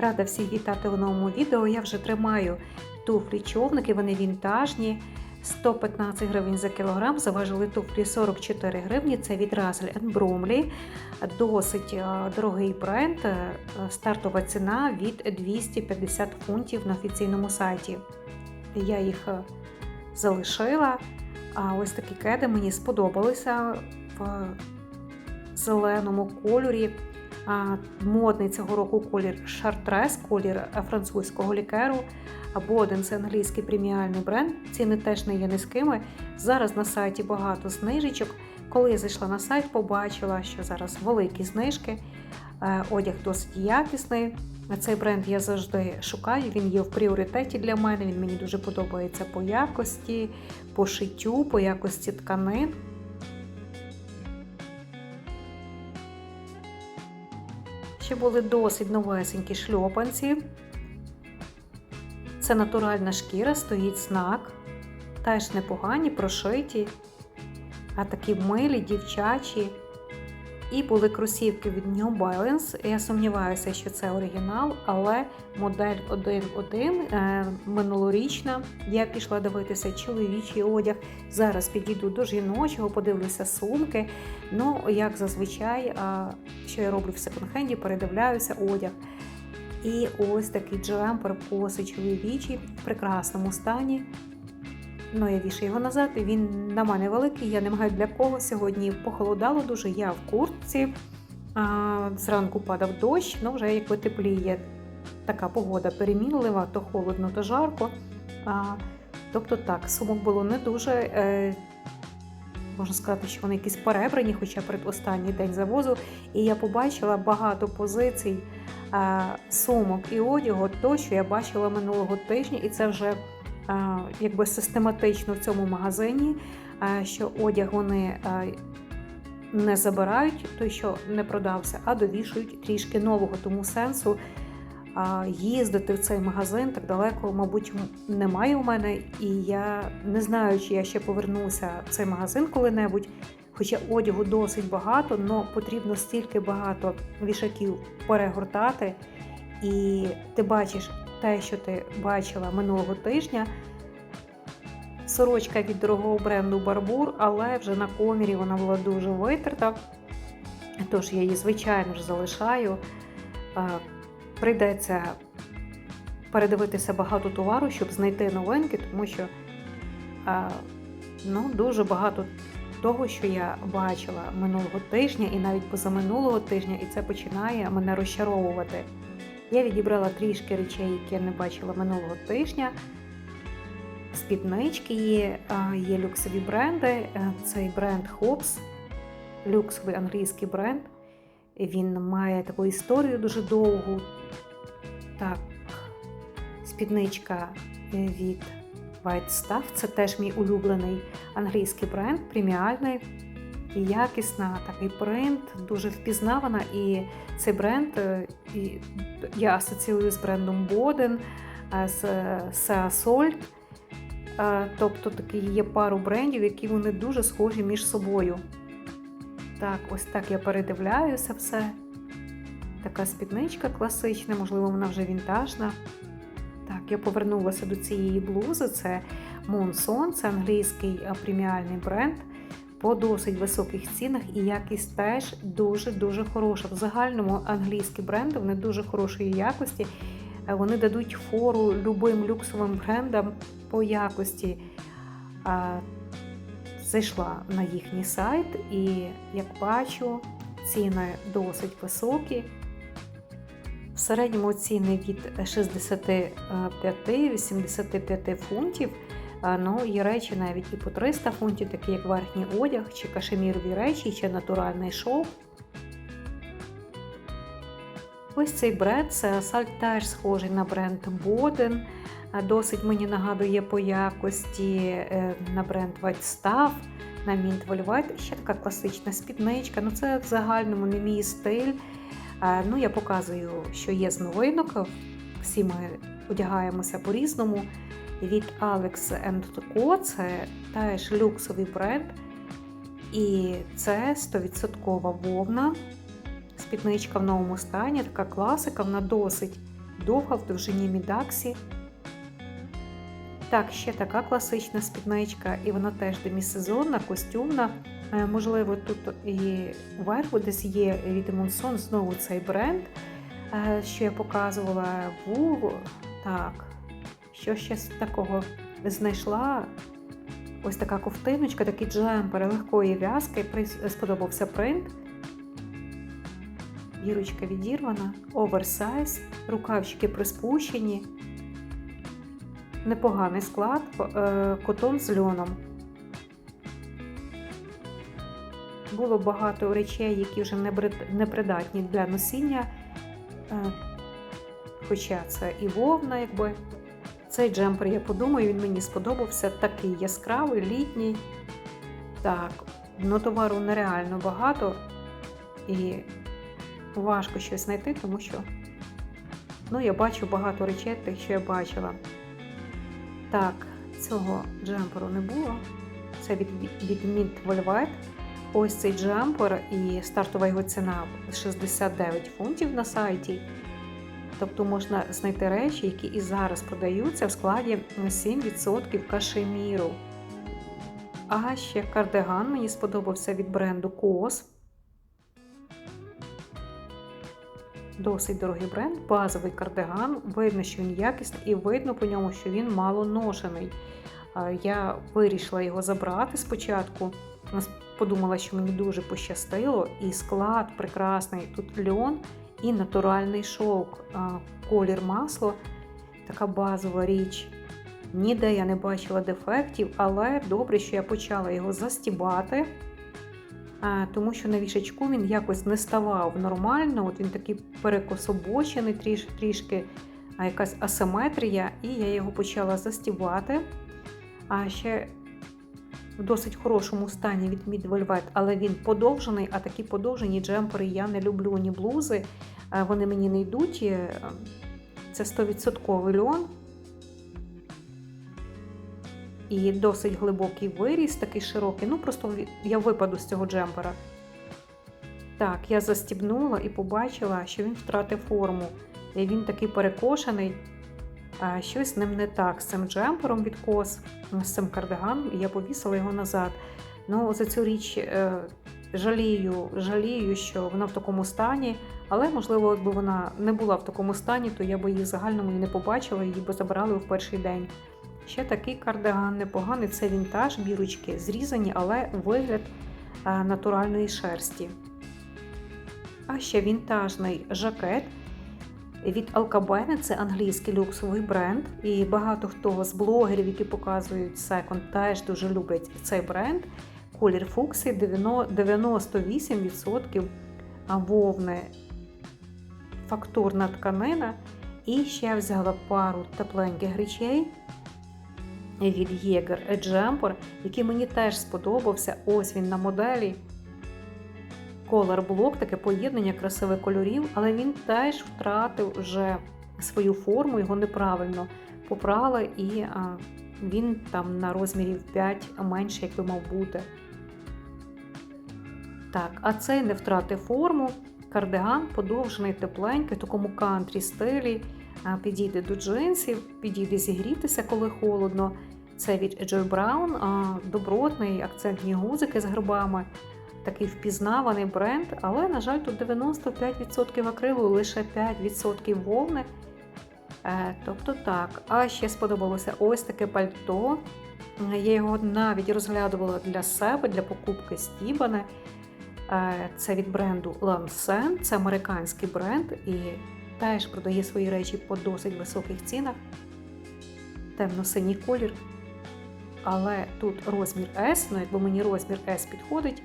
Рада всіх вітати у новому відео. Я вже тримаю туфлі човники, вони вінтажні. 115 гривень за кілограм, заважили туфлі 44 гривні. Це від Razzle Bromley. Досить е, дорогий бренд. Е, Стартова ціна від 250 фунтів на офіційному сайті. Я їх е, залишила. А ось такі кеди мені сподобалися в зеленому кольорі. Модний цього року колір Шартрес, колір французького лікеру. Або один це англійський преміальний бренд. Ціни теж не є низькими. Зараз на сайті багато знижечок. Коли я зайшла на сайт, побачила, що зараз великі знижки. Е, Одяг досить якісний. Цей бренд я завжди шукаю. Він є в пріоритеті для мене. Він мені дуже подобається по якості, по шиттю, по якості тканин. Ще були досить новесенькі шльопанці. Це натуральна шкіра, стоїть знак. Теж непогані, прошиті, а такі милі, дівчачі. І були кросівки від New Balance. Я сумніваюся, що це оригінал, але модель 1.1 е, минулорічна. Я пішла дивитися чоловічий одяг. Зараз підійду до жіночого, подивлюся сумки. Ну, як зазвичай, що я роблю в секонд-хенді, передивляюся одяг. І ось такий джемпер коси чоловічий в прекрасному стані. Ну, я вішаю його назад, і він на мене великий, я не маю для кого. Сьогодні похолодало дуже, я в куртці. А, Зранку падав дощ, ну вже якби тепліє. Така погода перемінлива, то холодно, то жарко. А, Тобто так, сумок було не дуже. Е, Можна сказати, що вони якісь перебрані, хоча передостанній день завозу. І я побачила багато позицій а, сумок і одягу, то, що я бачила минулого тижня, і це вже якби систематично в цьому магазині, що одяг вони не забирають, той, що не продався, а довішують трішки нового. Тому сенсу їздити в цей магазин так далеко, мабуть, немає у мене. І я не знаю, чи я ще повернуся в цей магазин коли-небудь. Хоча одягу досить багато, але потрібно стільки багато вішаків перегортати. І ти бачиш те, що ти бачила минулого тижня. Сорочка від дорогого бренду Барбур, але вже на комірі вона була дуже витерта. Тож я її, звичайно ж, залишаю. Прийдеться передивитися багато товару, щоб знайти новинки, тому що ну, дуже багато того, що я бачила минулого тижня і навіть позаминулого тижня, і це починає мене розчаровувати. Я відібрала трішки речей, які я не бачила минулого тижня. Спіднички є, є люксові бренди. Цей бренд Hobbs, люксовий англійський бренд. Він має таку історію дуже довгу. Так, спідничка від White Stuff. Це теж мій улюблений англійський бренд, преміальний якісна, такий принт, дуже впізнавана. І цей бренд і я асоціюю з брендом Боден, з Seasol. Тобто такі є пару брендів, які вони дуже схожі між собою. Так, ось так я передивляюся все. Така спідничка класична, можливо, вона вже вінтажна. Так, я повернулася до цієї блузи. Це Monson, це англійський преміальний бренд по досить високих цінах, і якість теж дуже-дуже хороша. В загальному англійські бренди вони дуже хорошої якості. Вони дадуть фору любим люксовим брендам по якості. Зайшла на їхній сайт, і, як бачу, ціни досить високі. В середньому ціни від 65-85 фунтів. Ну, Є речі навіть і по 300 фунтів, такі як верхній одяг, чи кашемірові речі, чи натуральний шов. Ось цей бренд, це сальт теж схожий на бренд Боден. Досить мені нагадує по якості е, на бренд White на Mint Velvet. Ще така класична спідничка. Ну Це в загальному не мій стиль. Ну, Я показую, що є з новинок. Всі ми одягаємося по-різному. Від Alex Co. Це теж люксовий бренд. І це 100% вовна. Спідничка в новому стані, така класика, вона досить довга в довжині мідаксі. Так, ще така класична спідничка, і вона теж демісезонна, костюмна. Е, Можливо, тут і верху десь є від Монсон, знову цей бренд, е, що я показувала Вул. Так, що ще з такого знайшла? Ось така ковтиночка, такий джемпер легкої в'язки. Сподобався принт. Вірочка відірвана, оверсайз, рукавчики приспущені. Непоганий склад, е, котон з льоном. Було багато речей, які вже непридатні для носіння. Е, Хоча це і вовна, якби. Цей джемпер, я подумаю, він мені сподобався. Такий яскравий, літній. Так, ну товару нереально багато і важко щось знайти, тому що ну, я бачу багато речей, тих, що я бачила. Так, цього джемперу не було. Це від, від Mint Velvet. Ось цей джемпер і стартова його ціна 69 фунтів на сайті. Тобто можна знайти речі, які і зараз продаються в складі 7% кашеміру. А ще кардиган мені сподобався від бренду COS. Досить дорогий бренд, базовий кардиган. Видно, що він якісний, і видно по ньому, що він мало ношений. Я вирішила його забрати спочатку. Подумала, що мені дуже пощастило, і склад прекрасний. Тут льон і натуральний шовк, колір масло, така базова річ. Ніде я не бачила дефектів, але добре, що я почала його застібати, тому що на вішечку він якось не ставав нормально. От він такий перекособочений тріш, трішки, якась асиметрія, і я його почала застібати. А ще в досить хорошому стані від Mid Velvet, але він подовжений, а такі подовжені джемпери я не люблю ні блузи. е, Вони мені не йдуть. е, Це 100% льон. І досить глибокий виріс, такий широкий. Ну, просто я випаду з цього джемпера. Так, я застібнула і побачила, що він втратив форму. І він такий перекошений. Щось з ним не так з цим джемпером від кос, з цим кардиганом, і я повісила його назад. Ну, за цю річ е, жалію, жалію, що вона в такому стані, але, можливо, якби вона не була в такому стані, то я би її в загальному і не побачила, її би забрали в перший день. Ще такий кардиган непоганий, це вінтаж, бірочки зрізані, але вигляд е, натуральної шерсті. А ще вінтажний жакет від Alcabene, це англійський люксовий бренд. І багато хто з блогерів, які показують секонд, теж дуже люблять цей бренд. Колір фуксі 98% вовни, фактурна тканина. І ще взяла пару тепленьких речей від Jäger Jumper, який мені теж сподобався. Ось він на моделі. Color блок, таке поєднання красивих кольорів, але він теж втратив вже свою форму, його неправильно попрали, і він там на розмірі в 5 менше, як би мав бути. Так, а цей не втратив форму. Кардиган подовжений, тепленький, в такому кантрі стилі. Підійде до джинсів, підійде зігрітися, коли холодно. Це від Joy Brown, добротний акцентні гузики з грибами. Такий впізнаваний бренд, але, на жаль, тут 95% акрилу, лише 5% вовни. Е, тобто так. А ще сподобалося ось таке пальто. Я його навіть розглядувала для себе, для покупки Стібане. Е, це від бренду Lansen, це американський бренд і теж продає свої речі по досить високих цінах. Темно-синій колір. Але тут розмір S, ну якби мені розмір S підходить,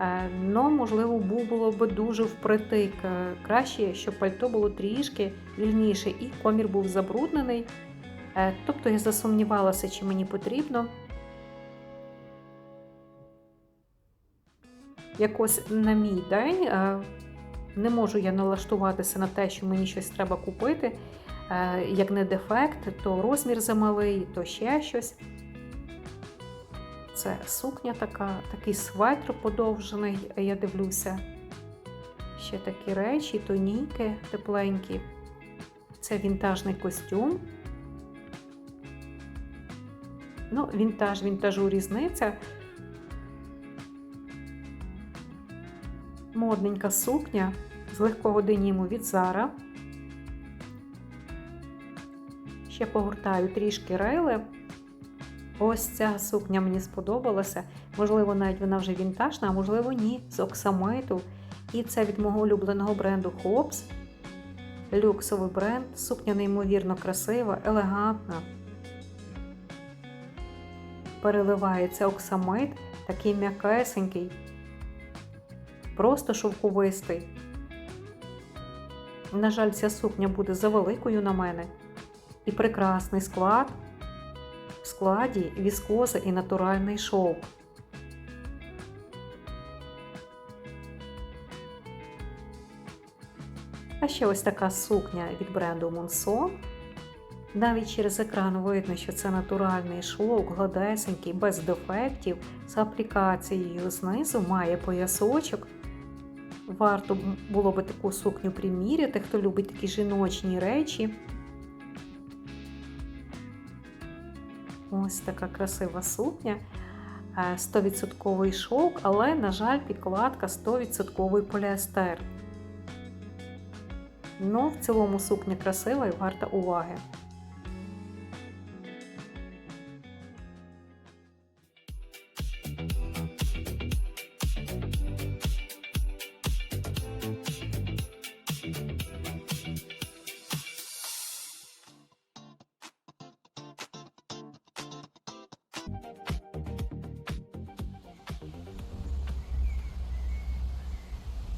е, ну, можливо, було б дуже впритик. Е, Краще, щоб пальто було трішки вільніше і комір був забруднений. Е, Тобто я засумнівалася, чи мені потрібно. Якось на мій день не можу я налаштуватися на те, що мені щось треба купити. Як не дефект, то розмір замалий, то ще щось. Це сукня така, такий светр подовжений, я дивлюся. Ще такі речі, тоніки тепленькі. Це вінтажний костюм. Ну, вінтаж, вінтажу різниця. Модненька сукня з легкого деніму від Zara. Ще погортаю трішки рейли. Ось ця сукня мені сподобалася. Можливо, навіть вона вже вінтажна, а можливо, ні, з оксамиту. І це від мого улюбленого бренду Hobbs. Люксовий бренд. Сукня неймовірно красива, елегантна. Переливається оксамит, такий м'якесенький, просто шовковистий. На жаль, ця сукня буде завеликою на мене. І прекрасний склад. В складі віскоза і натуральний шовк. А ще ось така сукня від бренду Monson. Навіть через екран видно, що це натуральний шовк, гладесенький, без дефектів, з аплікацією знизу має поясочок. Варто було би таку сукню приміряти, хто любить такі жіночні речі. Ось така красива сукня. Е, 100% шовк, але, на жаль, підкладка 100% поліестер. Ну, в цілому сукня красива і варта уваги.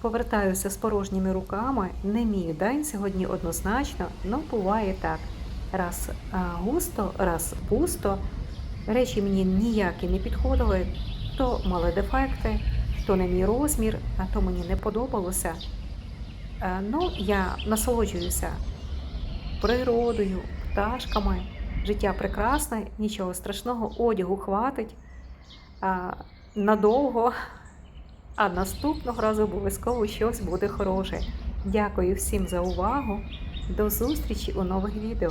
Повертаюся з порожніми руками. Не мій день сьогодні однозначно, але буває так. Раз густо, раз пусто. Речі мені ніякі не підходили, то мали дефекти, то не мій розмір, а то мені не подобалося. Е, Ну, я насолоджуюся природою, пташками. Життя прекрасне, нічого страшного, одягу хватить надовго. А наступного разу обов'язково щось буде хороше. Дякую всім за увагу. До зустрічі у нових відео.